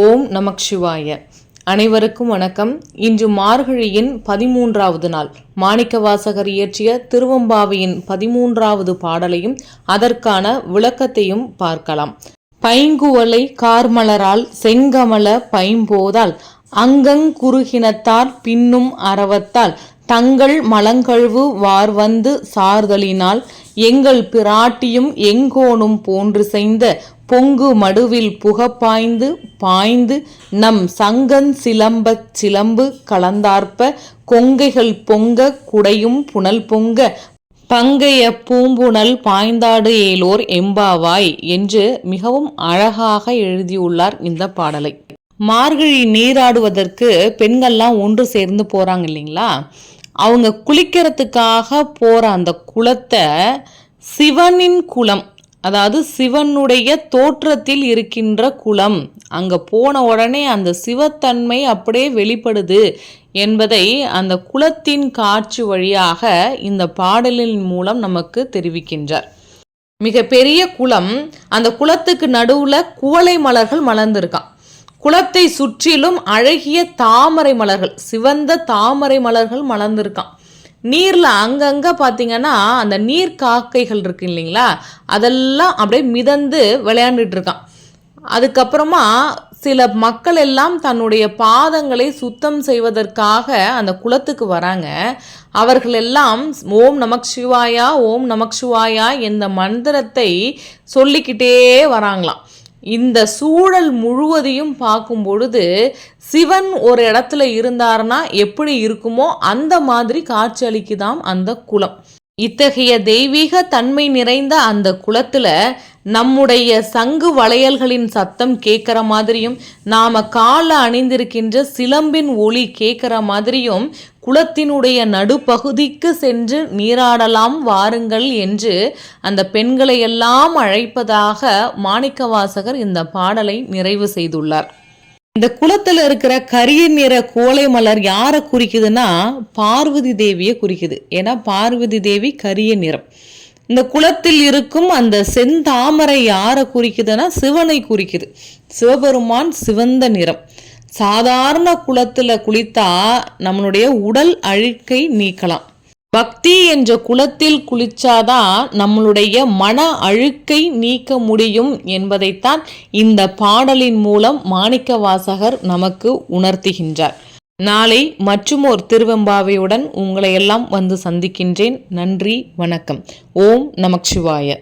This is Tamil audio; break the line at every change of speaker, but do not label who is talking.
ஓம் நமக் சிவாய அனைவருக்கும் வணக்கம். இன்று மார்கழியின் பதிமூன்றாவது நாள். மாணிக்கவாசகர் இயற்றிய திருவம்பாவையின் பதிமூன்றாவது பாடலையும் அதற்கான விளக்கத்தையும் பார்க்கலாம். பைங்குவலை கார்மலரால் செங்கமல பைம்போதால் அங்கங்குருகினத்தார் பின்னும் அறவத்தால் தங்கள் மலங்கழுவு வார்வந்து சார்தலினால் எங்கள் பிராட்டியும் எங்கோனும் போன்று செய்த பொங்கு மடுவில் புகப்பாய்ந்து பாய்ந்து நம் சங்கன் சிலம்பச் சிலம்பு கலந்தார்ப்ப கொங்கைகள் பொங்க குடையும் புனல் பொங்க பங்கைய பூம்புணல் பாய்ந்தாடு ஏலோர் எம்பாவாய் என்று மிகவும் அழகாக எழுதியுள்ளார் இந்த பாடலை. மார்கழி நீராடுவதற்கு பெண்கள்லாம் ஒன்று சேர்ந்து போறாங்க இல்லைங்களா? அவங்க குளிக்கிறதுக்காக போகிற அந்த குளத்தை சிவனின் குளம் அதாவது சிவனுடைய தோற்றத்தில் இருக்கின்ற குளம். அங்கே போன உடனே அந்த சிவத்தன்மை அப்படியே வெளிப்படுது என்பதை அந்த குளத்தின் காட்சி வழியாக இந்த பாடலின் மூலம் நமக்கு தெரிவிக்கின்றார். மிக பெரிய குளம் அந்த குளத்துக்கு நடுவில் குவளை மலர்கள் மலர்ந்திருக்கான். குளத்தை சுற்றிலும் அழகிய தாமரை மலர்கள் சிவந்த தாமரை மலர்கள் மலர்ந்திருக்கான் நீரில் அங்கங்கே பார்த்தீங்கன்னா அந்த நீர் காக்கைகள் இருக்கு இல்லைங்களா? அதெல்லாம் அப்படியே மிதந்து விளையாண்டுட்டு இருக்கான் அதுக்கப்புறமா சில மக்கள் எல்லாம் தன்னுடைய பாதங்களை சுத்தம் செய்வதற்காக அந்த குளத்துக்கு வராங்க. அவர்கள் எல்லாம் ஓம் நமக் சிவாயா ஓம் நமக் சிவாயா என்ற மந்திரத்தை சொல்லிக்கிட்டே வராங்களாம். இந்த சூழல் முழுவதையும் பார்க்கும் பொழுது சிவன் ஒரு இடத்துல இருந்தார்னா எப்படி இருக்குமோ அந்த மாதிரி காட்சியளிக்குதாம் அந்த குளம். இத்தகைய தெய்வீக தன்மை நிறைந்த அந்த குளத்துல நம்முடைய சங்கு வளையல்களின் சத்தம் கேட்குற மாதிரியும் நாம் கால அணிந்திருக்கின்ற சிலம்பின் ஒளி கேட்குற மாதிரியும் குளத்தினுடைய நடுப்பகுதிக்கு சென்று நீராடலாம் வாருங்கள் என்று அந்த பெண்களை எல்லாம் அழைப்பதாக மாணிக்கவாசகர் இந்த பாடலை நிறைவு செய்துள்ளார். இந்த குளத்தில் இருக்கிற கரிய நிற கோலை மலர் யாரை குறிக்குதுன்னா பார்வதி தேவியை குறிக்குது. ஏன்னா பார்வதி தேவி கரிய நிறம். இந்த குளத்தில் இருக்கும் அந்த செந்தாமரை யாரை குறிக்குதுன்னா சிவனை குறிக்குது. சிவபெருமான் சிவந்த நிறம். சாதாரண குளத்தில் குளித்தா நம்மளுடைய உடல் அழுக்கை நீக்கலாம். பக்தி என்ற குளத்தில் குளிச்சாதான் நம்மளுடைய மன அழுக்கை நீக்க முடியும் என்பதைத்தான் இந்த பாடலின் மூலம் மாணிக்க வாசகர் நமக்கு உணர்த்துகின்றார். நாளை மற்றுமோர் திருவெம்பாவையுடன் உங்களை எல்லாம் வந்து சந்திக்கின்றேன். நன்றி வணக்கம். ஓம் நமக் சிவாய